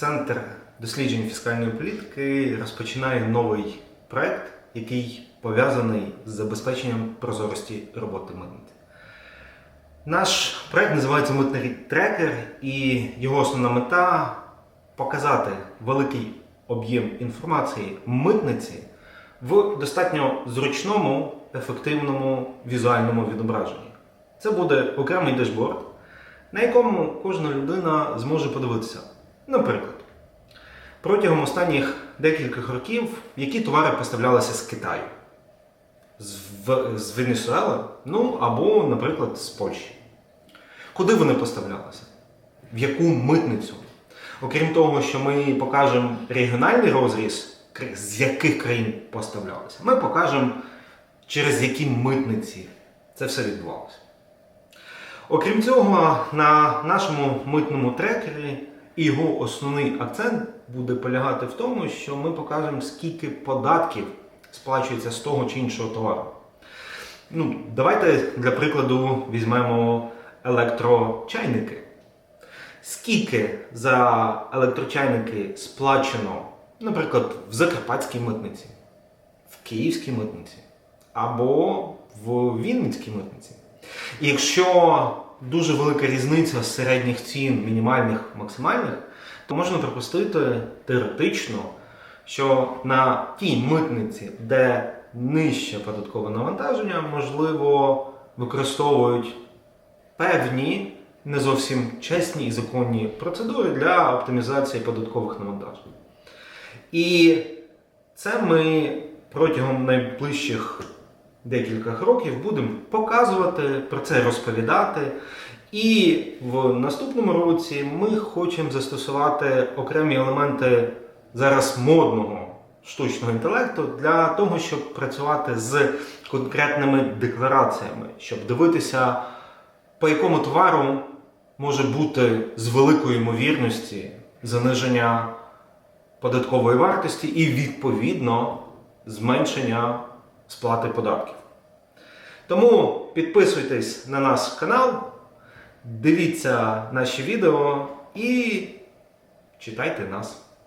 Центр досліджень фіскальної політики розпочинає новий проект, який пов'язаний з забезпеченням прозорості роботи митниці. Наш проект називається Митний трекер, і його основна мета показати великий об'єм інформації митниці в достатньо зручному, ефективному візуальному відображенні. Це буде окремий дешборд, на якому кожна людина зможе подивитися. Наприклад, протягом останніх декількох років які товари поставлялися з Китаю, з, В- з Венесуели, ну або, наприклад, з Польщі. Куди вони поставлялися? В яку митницю? Окрім того, що ми покажемо регіональний розріз, з яких країн поставлялися, ми покажемо, через які митниці це все відбувалося. Окрім цього, на нашому митному трекері його основний акцент буде полягати в тому, що ми покажемо, скільки податків сплачується з того чи іншого товару. Ну, давайте для прикладу візьмемо електрочайники. Скільки за електрочайники сплачено, наприклад, в Закарпатській митниці, в Київській митниці або в Вінницькій митниці? І якщо дуже велика різниця середніх цін, мінімальних, максимальних, то можна припустити теоретично, що на тій митниці, де нижче податкове навантаження, можливо, використовують певні не зовсім чесні і законні процедури для оптимізації податкових навантажень. І це ми протягом найближчих декількох років будемо показувати, про це розповідати. І в наступному році ми хочемо застосувати окремі елементи зараз модного штучного інтелекту для того, щоб працювати з конкретними деклараціями, щоб дивитися, по якому товару може бути з великою ймовірності заниження податкової вартості і відповідно зменшення сплати податків. Тому підписуйтесь на наш канал, дивіться наші відео і читайте нас.